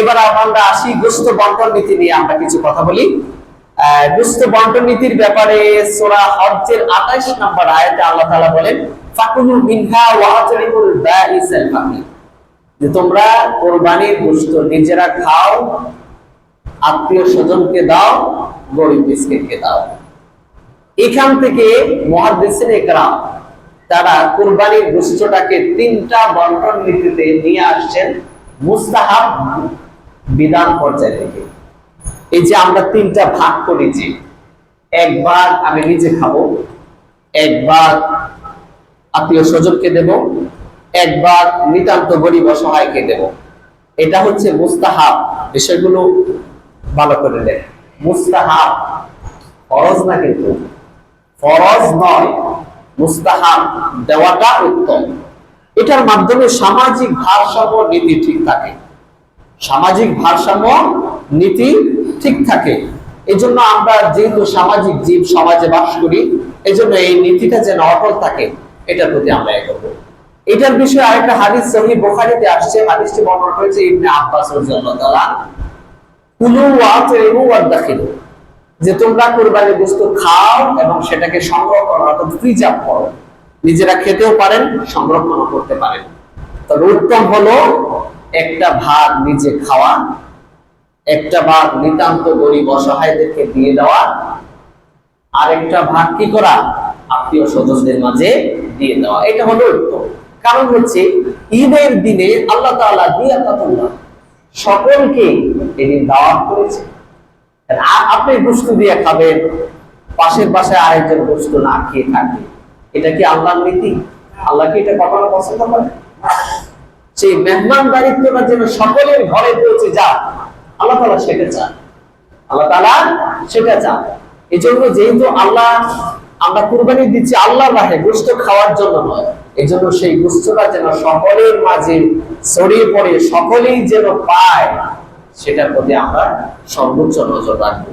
এবার আমরা আসি গোস্ত বন্টন নীতি নিয়ে, আমরা কিছু কথা বলি। গোস্ত বন্টন নীতির ব্যাপারে সূরা হজ্জের 28 নম্বর আয়াতে আল্লাহ তাআলা বলেন মিনহা বাইসাল যে তোমরা কোরবানির নিজেরা খাও, আত্মীয় স্বজনকে দাও, গরিব মিসকিনকে দাও। এখান থেকে মহাদেশের তারা কোরবানির গোষ্ঠটাকে তিনটা বন্টন নীতিতে নিয়ে আসছেন মুস্তাহাব বিধান পর্যায় থেকে। এই যে আমরা তিনটা ভাগ করেছি একবার আমি নিজে খাব, একবার আত্মীয় স্বজনকে দেব, একবার নিতান্ত গরিব অসহায়কে দেব। এটা হচ্ছে মুস্তাহাব। বিষয়গুলো ভালো করে দেন মুস্তাহাব ফরজ না কিন্তু? ফরজ নয়, মুস্তাহাব দেওয়াটা উত্তম। এটার মাধ্যমে সামাজিক ভারসাম্য নীতি ঠিক থাকে। সামাজিক ভারসাম্য নীতি ঠিক থাকে। এই জন্য আমরা যেহেতু সামাজিক জীব সমাজে বাস করি এই জন্য এই নীতিটা যেন অটল থাকে, এটার প্রতি আমরা এগোবো এটার বিষয়ে আরেকটা হাদিস সহি বোখারিতে আসছে, হাদিসটি বর্ণনা করেছে ইবনে আব্বাস রাদিয়াল্লাহু যে তোমরা কুরবানির গোশত খাও এবং সেটাকে সংগ্রহ করো, অর্থাৎ প্রিজার্ভ করো। নিজেরা খেতেও পারেন, সংরক্ষণও করতে পারেন। তবে উত্তম হলো একটা ভাগ নিজে খাওয়া, একটা ভাগ নিতান্ত গরিব অসহায়দেরকে দিয়ে দেওয়া আর একটা ভাগ কি করা? আত্মীয় স্বজনদের মাঝে দিয়ে দেওয়া। এটা হলো কারণ হচ্ছে, ঈদের দিনে আল্লাহ তাআলা দিয়াতাতুল্লাহ সকলকে এদিন দাওয়াত করেছে। আপনি গোস্ত দিয়ে খাবেন, পাশের পাশে আরেকজন গোস্ত না খেয়ে থাকবে। এটা কি আল্লাহর নীতি? আল্লাহ কি এটা কখনো পছন্দ করে সেই মেহমান দারিত্বটা যেন সকলের ঘরে পৌঁছে যায় আল্লাহ তালা সেটা চান। আল্লাহ তালা সেটা চান। এই জন্য যেহেতু আল্লাহ, আমরা কুরবানি দিচ্ছি আল্লাহ রাহে গোস্ত খাওয়ার জন্য নয়। এই জন্য সেই গোস্তটা যেন সকলের মাঝে ছড়িয়ে পড়ে, সকলেই যেন পায়, সেটার প্রতি আমরা সর্বোচ্চ নজর রাখব।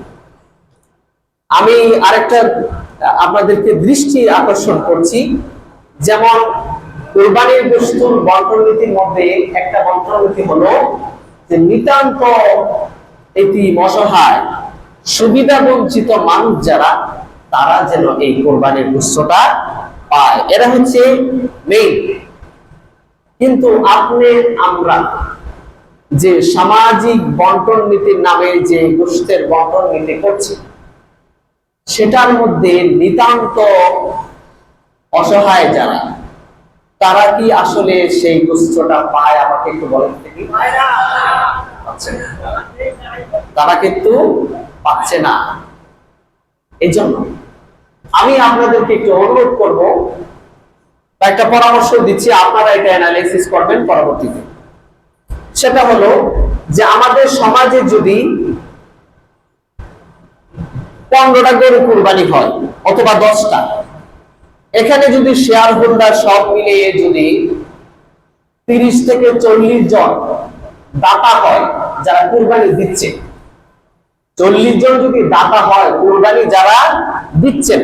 আমি আরেকটা আপনাদেরকে দৃষ্টি আকর্ষণ করছি। যেমন কোরবানির বস্তুর বন্টন নীতির মধ্যে একটা বন্টন নীতি হলো যে নিতান্ত এটি অসহায় সুবিধা বঞ্চিত মানুষ যারা, তারা যেন এই কোরবানির গোস্তটা পায়। এরা হচ্ছে মেইন কিন্তু আপনি, আমরা যে সামাজিক বন্টন নীতির নামে যে গোষ্ঠের বন্টন নীতি করছি, সেটার মধ্যে নিতান্ত অসহায় যারা তারা কি আসলে সেই গোষ্ঠটা পায়? আমাকে একটু বলেন দেখি। তারা কিন্তু পাচ্ছে না। এই জন্য আমি আপনাদেরকে একটু অনুরোধ করব। একটা পরামর্শ দিচ্ছি, আপনারা এটা অ্যানালাইসিস করবেন পরবর্তীতে। সেটা হলো যে আমাদের সমাজে যদি পনেরোটা গরু কুরবানি হয়, অথবা দশটা এখানে যদি শেয়ার হোল্ডার সব মিলিয়ে যদি তিরিশ থেকে চল্লিশ জন দাতা হয়, যারা কুরবানি দিচ্ছে, চল্লিশ জন যদি দাতা হয়, কুরবানি যারা দিচ্ছেন,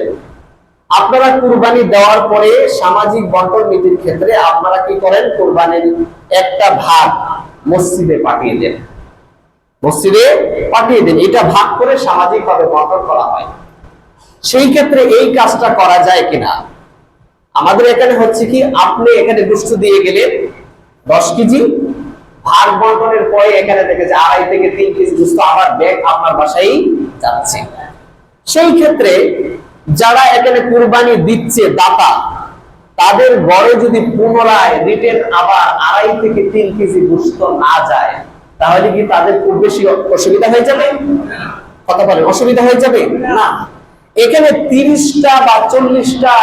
আপনারা কুরবানি দেওয়ার পরে সামাজিক বন্টন নীতির ক্ষেত্রে আপনারা কি করেন? কুরবানির একটা ভাগ মসজিদে পাঠিয়ে দেন। মসজিদে পাঠিয়ে দেন। এটা ভাগ করে সামাজিকভাবে বন্টন করা হয়। সেই ক্ষেত্রে এই কাজটা করা যায় কিনা? আমাদের এখানে হচ্ছে কি, আপনি এখানে গুস্তু দিয়ে গেলেন দশ কেজি, ভাগ বন্টনের পরে এখানে দেখে যে আড়াই থেকে তিন কেজি গুস্তু আবার ব্যাগ আপনার বাসায় যাচ্ছে। সেই ক্ষেত্রে যারা এখানে কুরবানি দিচ্ছে দাতা, তাদের গড়ে যদি পুনরায় রিটেন আবার আড়াই থেকে তিন কেজি গুস্ত না যায়, তাহলে কি তাদের খুব বেশি অসুবিধা হয়ে যাবে? কথা বলে অসুবিধা হয়ে যাবে? না। এখানে তিরিশটা বা চল্লিশটা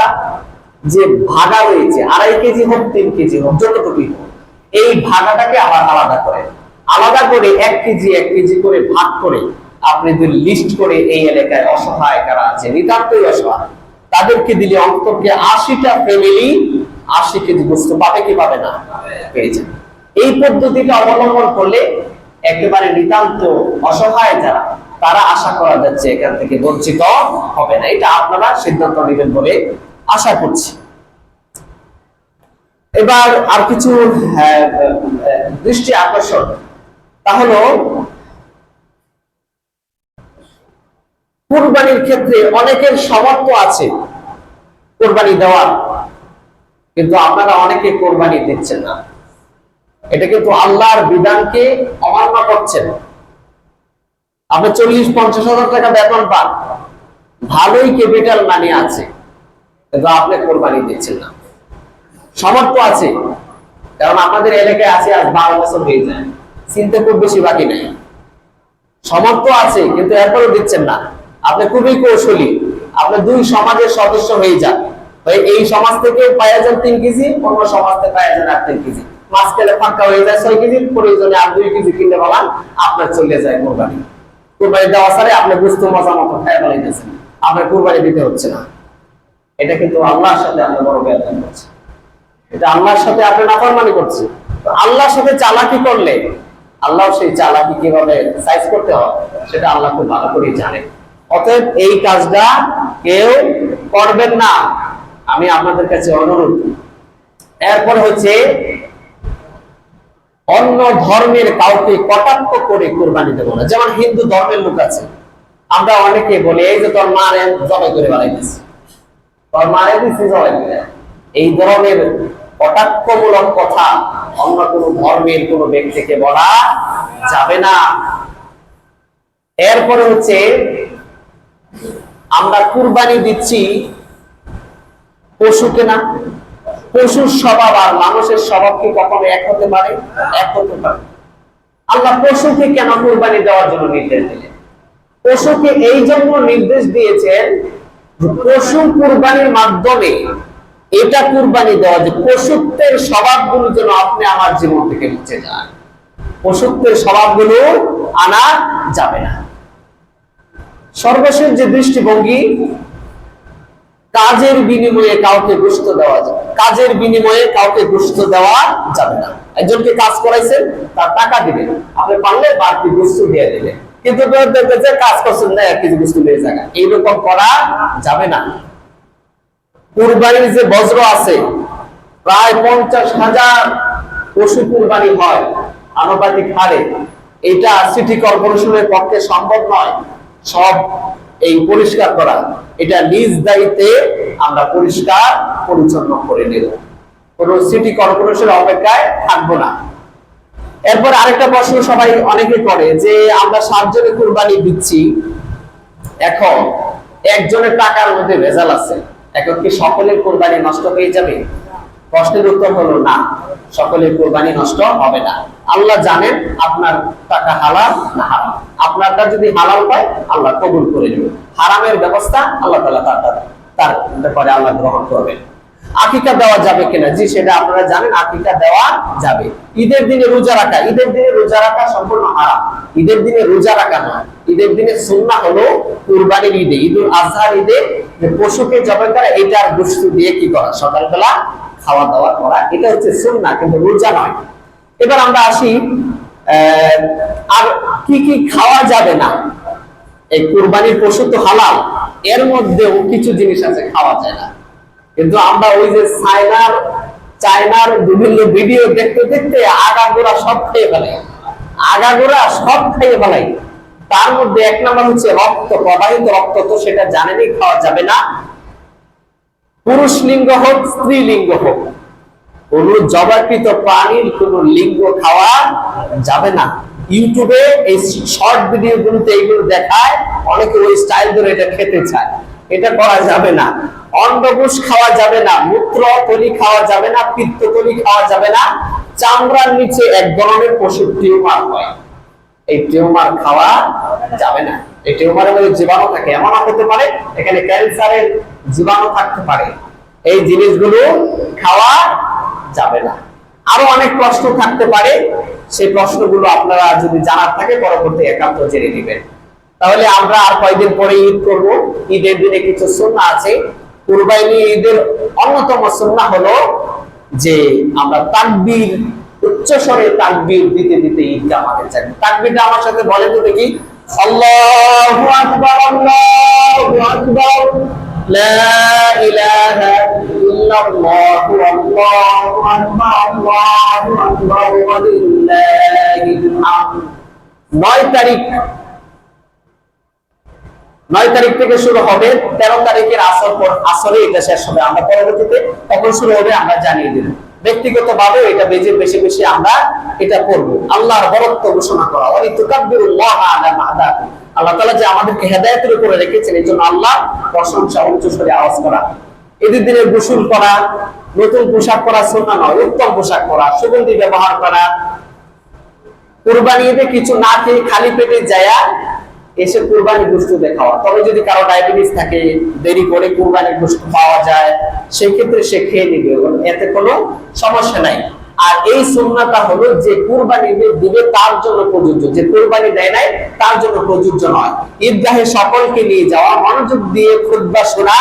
যে ভাগা রয়েছে, আড়াই কেজি হোক, তিন কেজি হোক, যতটুকুই এই ভাগাটাকে আবার আলাদা করে। আলাদা করে এক কেজি এক কেজি করে ভাগ করে আপনি যদি লিস্ট করে এই এলাকায় অসহায় কারা আছে, নিতান্তই অসহায়, তাদেরকে দিলে অন্তকে আশিটা ফ্যামিলি আশি কেজি বস্তু পাবে কি পাবে না? পেয়ে যাবে। এই পদ্ধতিটা অবলম্বন করলে একেবারে নিতান্ত অসহায় যারা, তারা আশা করা যাচ্ছে এখান থেকে বঞ্চিত হবে না। এটা আপনারা সিদ্ধান্ত নেবেন বলে আশা করছি। এবার আর কিছু হ্যাঁ, দৃষ্টি আকর্ষণ। তা হলো কুরবানির ক্ষেত্রে অনেকের সমর্থ আছে কোরবানি দেওয়ার কিন্তু আপনারা অনেকে কোরবানি দিচ্ছেন না। এটা কিন্তু আল্লাহর বিধানকে অমান্য করছেন। আপনি চল্লিশ পঞ্চাশ হাজার টাকা বেতন পান। ভালোই ক্যাপিটাল মানি আছে। কিন্তু আপনি কোরবানি দিচ্ছেন না। সামর্থ্য আছে, কারণ আমাদের এলাকায় আছে আজ বারো বছর হয়ে যায়। চিন্তা খুব বেশি বাকি নাই। সামর্থ্য আছে, কিন্তু এরপরও দিচ্ছেন না। আপনি খুবই কৌশলী। আপনি দুই সমাজের সদস্য হয়ে যান। এই সমাজ থেকে পাওয়া যান তিন কেজি, অন্য সমাজ থেকে পাওয়া যান আট তিন কেজি। মাছ খেলে ফাঁকা হয়ে যায় ছয় কেজি, প্রয়োজনে আর দুই কেজি কিনলে বলান আপনার চলে যায় কোরবানি। কোরবানি দেওয়া সারে আপনি বুঝতে মজা মতো খায় ফেলাইতেছেন। আপনার কোরবানি দিতে হচ্ছে না। এটা কিন্তু আল্লাহর সাথে আপনি বড় ব্যবধান করছে। এটা আল্লাহর সাথে আপনি নাফরমানি করছে আল্লাহর সাথে চালাকি করলে আল্লাহ সেই চালাকি কীভাবে সাইজ করতে হয়, সেটা আল্লাহ খুব ভালো করেই জানেন অতএব এই কাজটা কেউ করবেন না। আমি আপনাদের কাছে অনুরোধ, এরপর হচ্ছে অন্য ধর্মের কাউকে কটাক্ষ করে কোরবানি দেবো না। যেমন হিন্দু ধর্মের লোক আছে, আমরা অনেকে বলি, এই যে তোর মারে জবাই করে বানাইতেছে। তোর মারে দিচ্ছি জবাই করে এই ধরনের কটাক্ষমূলক কথা অন্য কোন ধর্মের কোন ব্যক্তিকে বলা যাবে না। এরপরে হচ্ছে, আমরা কুরবানি দিচ্ছি পশুকে না? পশুর স্বভাব আর মানুষের স্বভাব কি কখনো এক হতে পারে? এক হতে পারে। আল্লাহ পশুকে কেন কুরবানি দেওয়ার জন্য নির্দেশ দিলেন? পশুকে এই জন্য নির্দেশ দিয়েছেন পশু কুরবানির মাধ্যমে এটা কুরবানি দেওয়া যে পশুত্বের স্বভাবগুলো যেন আপনি আমার জীবন থেকে মুছে যান পশুত্বের স্বভাবগুলো আনা যাবে না। সর্বশেষ যে দৃষ্টিভঙ্গি, কাজের বিনিময়ে কাউকে গুস্ত দেওয়া যাবে কাজের বিনিময়ে কাউকে গুস্ত দেওয়া যাবে না। একজনকে কাজ করাইছেন, তার টাকা দিবেন। আপনি পারলে বাড়তি গুস্ত দিয়ে দিলেন। কিন্তু যে কাজ করছেন না কেজি গুস্ত দিয়ে জায়গা। এইরকম করা যাবে না। কুরবানির যে বজ্র আছে, প্রায় পঞ্চাশ হাজার পশু কুরবানি হয় আনুপাতিক হারে। এটা সিটি কর্পোরেশনের পক্ষে সম্ভব নয়। সব এই পরিষ্কার করা। এটা নিজ দায়িত্বে আমরা পরিষ্কার, পরিচ্ছন্ন করে নেব। কোন সিটি কর্পোরেশন অপেক্ষায় থাকব না। এরপর আরেকটা প্রশ্ন সবাই অনেকে করে যে আমরা সাতজনে কুরবানি দিচ্ছি, এখন একজনের টাকার মধ্যে ভেজাল আছে, এখন কি সকলের কোরবানি নষ্ট হয়ে যাবে? প্রশ্নের উত্তর হলো না, সকলের কোরবানি নষ্ট হবে না। আল্লাহ জানেন আপনার টাকা হালাল না হারাম। আপনারটা যদি হালাল হয়, আল্লাহ কবুল করে নেবে। হারামের ব্যবস্থা আল্লাহ তালা তার তার ব্যাপারে আল্লাহ গ্রহণ করবেন। আকিকা দেওয়া যাবে কিনা? জি, সেটা আপনারা জানেন, আকিকা দেওয়া যাবে। ঈদের দিনে রোজা রাখা, ঈদের দিনে রোজা রাখা সম্পূর্ণ হারাম। ঈদের দিনে রোজা রাখা নয়। ঈদের দিনে সুন্নাহ হলো কুরবানির ঈদে, ঈদুল আজহার ঈদে, যে পশুকে জবাই করা এটার গোশত দিয়ে কি করা? সকালবেলা খাওয়া দাওয়া করা, এটা হচ্ছে সুন্নাহ, কিন্তু রোজা নয়। এবার আমরা আসি আর কি কি খাওয়া যাবে না? এই কুরবানির পশু তো হালাল, এর মধ্যেও কিছু জিনিস আছে, খাওয়া যায় না। কিন্তু আমরা ওই যে চায়নার চায়নার বিভিন্ন ভিডিও দেখতে দেখতে আগাগোড়া সব খেয়ে ফেলাই। আগাগোড়া সব খেয়ে ফেলাই। তার মধ্যে এক নাম্বার হচ্ছে রক্ত, প্রবাহিত রক্ত তো সেটা জানেনই, খাওয়া যাবে না। পুরুষ লিঙ্গ হোক, স্ত্রী লিঙ্গ হোক, কোন জবাকৃত প্রাণীর কোন লিঙ্গ খাওয়া যাবে না। ইউটিউবে এই শর্ট ভিডিও গুলোতে এইগুলো দেখায়, অনেকে ওই স্টাইল ধরে এটা খেতে চায়। এটা করা যাবে না। অন্ডকোষ খাওয়া যাবে না মূত্র তলি খাওয়া যাবে না পিত্ত তলি খাওয়া যাবে না, চামড়ার নিচে এক ধরনের পশুর টিউমার হয়। এই টিউমার খাওয়া যাবে না। এই টিউমারের মধ্যে জীবাণু থাকে এমন হতে পারে, এখানে ক্যান্সারের জীবাণু থাকতে পারে। এই জিনিসগুলো খাওয়া যাবে না। আরও অনেক প্রশ্ন থাকতে পারে, সেই প্রশ্নগুলো আপনারা যদি জানার থাকে, পরবর্তী একান্ত জেনে নেবেন। তাহলে আমরা আর কয়দিন পরে ঈদ করব? ঈদের দিনে কিছু সুন্না আছে। কুরবানি ঈদের অন্যতম সুন্না হলো যে আমরা তাকবীর উচ্চস্বরে তাকবীর দিতে দিতে ঈদটা আমাদের চাই। তাকবীরটা আমার সাথে বলে তো দেখি। আল্লাহু আকবার আল্লাহু আকবার। লা ইলাহা ইল্লাল্লাহ আল্লাহু আকবার আল্লাহু আকবার, ওয়া লিল্লাহিল হামদ। 9 তারিখ নয় তারিখ থেকে শুরু হবে, তেরো তারিখের আসর পর আসরে এটা শেষ হবে। আমরা পরবর্তীতে কখন শুরু হবে আমরা জানিয়ে দেব। ব্যক্তিগত ভাবে এটা বেশি বেশি বেশি আমরা এটা করব। আল্লাহর বরত্ব ঘোষণা করা। ওয়ালি তুকাব্বিরুল্লাহ আলা আল্লাহ তাআলা যে আমাদেরকে হেদায়েতের উপরে রেখেছেন এই জন্য আল্লাহ প্রশংসা উচ্চ স্বরে আওয়াজ করা। ঈদের দিনে গোসল করা, নতুন পোশাক পরা, সুন্নাহ নয়, উত্তম পোশাক পরা, সুগন্ধি ব্যবহার করা। কুরবানি ঈদে কিছু না খেয়ে খালি পেটে যায়া এসে কুরবানি গোষ্ঠ দেখাওয়া তবে যদি কারও ডায়াবেটিস থাকে, দেরি করে কুরবানি গোষ্ঠ পাওয়া যায় সেই ক্ষেত্রে সে খেয়ে নিবে এতে কোনো সমস্যা নাই। আর এই সুন্নাটা হলো যে কুরবানি দিবে তার জন্য প্রযোজ্য। যে কুরবানি দেয় নাই, তার জন্য প্রযোজ্য নয়। ঈদগাহে সকলকে নিয়ে যাওয়া, মনোযোগ দিয়ে খুতবা শোনা,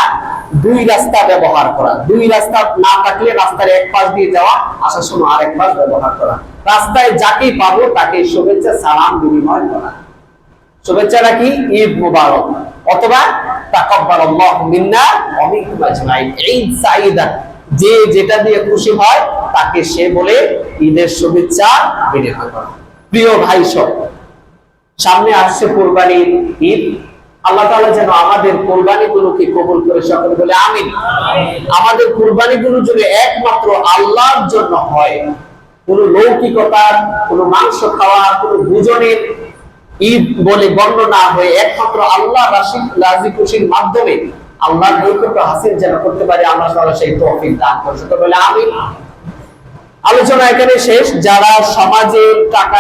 দুই রাস্তা ব্যবহার করা। দুই রাস্তা না থাকলে রাস্তার এক পাশ দিয়ে যাওয়া আসার সময় আরেক পাশ ব্যবহার করা। রাস্তায় যাকেই পাবো তাকে শুভেচ্ছা, সালাম, বিনিময় করা। শুভেচ্ছাটা কি ঈদ মুবারক। অথবা তাকাব্বালাল্লাহু মিন্না আজমাইন। ঈদ সাইদা যে যেটা দিয়ে খুশি হয়, তাকে সে বলে ঈদের শুভেচ্ছা বিনিময় করা। প্রিয় ভাই সব, সামনে আসছে কোরবানির ঈদ। আল্লাহ তাআলা যেন আমাদের কোরবানি গুলোকে কবুল করে সকলে বলে আমিন। আমাদের কোরবানি গুলো যেন একমাত্র আল্লাহর জন্য হয়, কোন লৌকিকতার, কোন মাংস খাওয়া কোন ভোজনের ঈদ বলে বর্ণনা হয়ে একমাত্র আল্লাহ রাশিদ রাজি খুশির মাধ্যমে আল্লাহ নৈকট্য হাসিল যেন করতে পারে আমরা সবাই সেই তহফিক দান করছে তো বলে আমি আলোচনা এখানে শেষ। যারা সমাজে টাকা